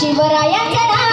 शिवरायांच्या